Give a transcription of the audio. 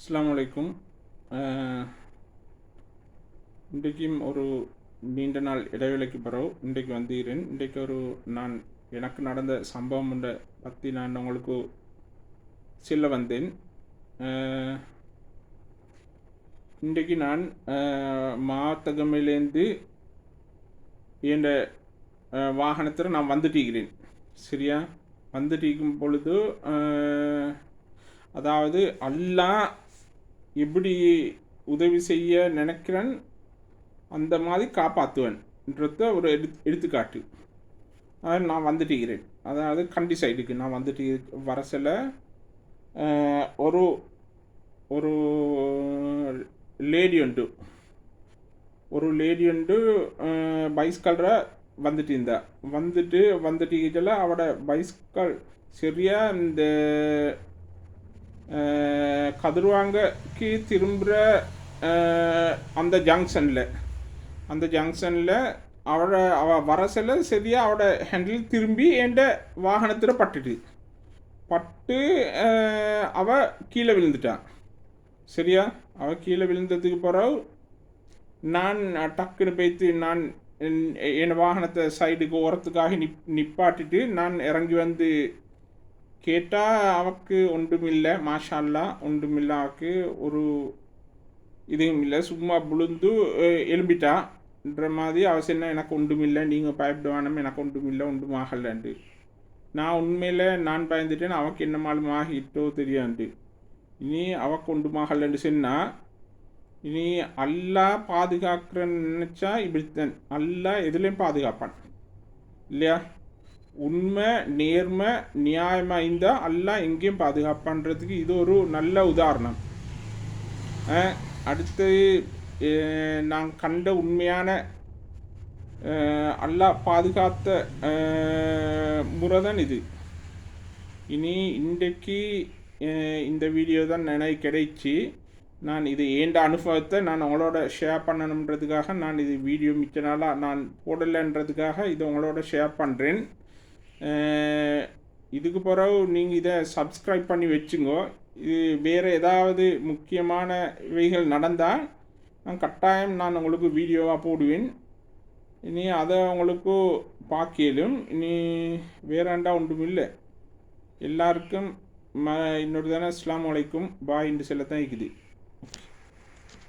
அஸ்லாம் வலைக்கும் இன்றைக்கும் ஒரு நீண்ட நாள் இடைவேளைக்கு பிறகு இன்றைக்கு வந்தீரேன். இன்றைக்கு ஒரு நான் எனக்கு நடந்த சம்பவம் ஒன்றை பற்றி நான் உங்களுக்கு சொல்ல வந்தேன். இன்றைக்கு நான் மாத்தகமிலேருந்து மாத்தகமையிலேருந்து என் வாகனத்தில் நான் வந்துட்டிருக்கிறேன் சரியா? வந்துட்டிருக்கும் பொழுது அதாவது அல்லாஹ் எப்படி உதவி செய்ய நினைக்கிறேன் அந்த மாதிரி காப்பாற்றுவேன்ன்றத ஒரு எடு எடுத்துக்காட்டு. அதாவது நான் வந்துட்டுக்கிறேன் அதாவது கண்டி சைடுக்கு நான் வந்துட்டு வர சில ஒரு ஒரு லேடி உண்டு. ஒரு லேடி உண்டு பைஸ்கல்ற வந்துட்டு இருந்தா. வந்துட்டு வந்துட்டு அவட பைஸ்கல் சரியாக இந்த கதிர்வாங்கக்கு திரும்புகிற அந்த ஜங்ஷனில். அந்த ஜங்ஷனில் அவளை அவ வர செல்ல சரியாக அவட ஹேண்டில் திரும்பி என்ட வாகனத்தில் பட்டுட்டு. பட்டு அவ கீழே விழுந்துட்டான். சரியா? அவ கீழே விழுந்ததுக்கு பிறகு நான் டக்குன்னு போய்த்து நான் என் என் வாகனத்தை சைடுக்கு ஓரத்துக்காக நிப் நிப்பாட்டிட்டு நான் இறங்கி வந்து கேட்டால் அவக்கு ஒன்றுமில்லை மாஷா அல்லா ஒன்றுமில்லை அவக்கு ஒரு இதுவும் இல்லை சும்மா விழுந்து எலும்பிட்டான்ற எழும்பிட்டான்ற மாதிரி அவ சொன்னா எனக்கு ஒன்றுமில்லை நீங்கள் பயப்பட எனக்கு ஒன்றுமில்லை ஒன்றும் ஆகலண்டு நான் உண்மையில் நான் பயந்துட்டேன் அவக்கு என்ன மாலும் ஆகிட்டோ தெரியாண்டு இனி அவக்கு ஒன்றுமாகலன்னு சொன்னால் இனி அல்லா பாதுகாக்கிறன்னு நினச்சா இப்படித்தான். அல்லா எதுலேயும் பாதுகாப்பான். இல்லையா? உண்மை நேர்மை நியாயமாக இருந்தால் எல்லாம் எங்கேயும் பாதுகாப்பான்றதுக்கு இது ஒரு நல்ல உதாரணம். அடுத்து நான் கண்ட உண்மையான எல்லாம் பாதுகாத்த முறை தான் இது. இனி இன்றைக்கு இந்த வீடியோ தான் எனக்கு கிடைச்சி. நான் இது ஏண்ட அனுபவத்தை நான் உங்களோட ஷேர் பண்ணணுன்றதுக்காக நான் இது வீடியோ மிச்ச நாளாக நான் போடலைன்றதுக்காக இதை உங்களோட ஷேர் பண்ணுறேன் இதுக்கு பிறகு நீங்கள் இதை சப்ஸ்கிரைப் பண்ணி வச்சுங்கோ. இது வேறு ஏதாவது முக்கியமான இவைகள் நடந்தால் நான் கட்டாயம் நான் உங்களுக்கு வீடியோவாக போடுவேன். இனி அதை உங்களுக்கு பார்க்கலும் இனி வேறாண்டா ஒன்றும் இல்லை எல்லாருக்கும் ம இன்னொரு தானே அஸ்லாம் வலைக்கும் பாய் என்று சொல்லத்தான் இருக்குது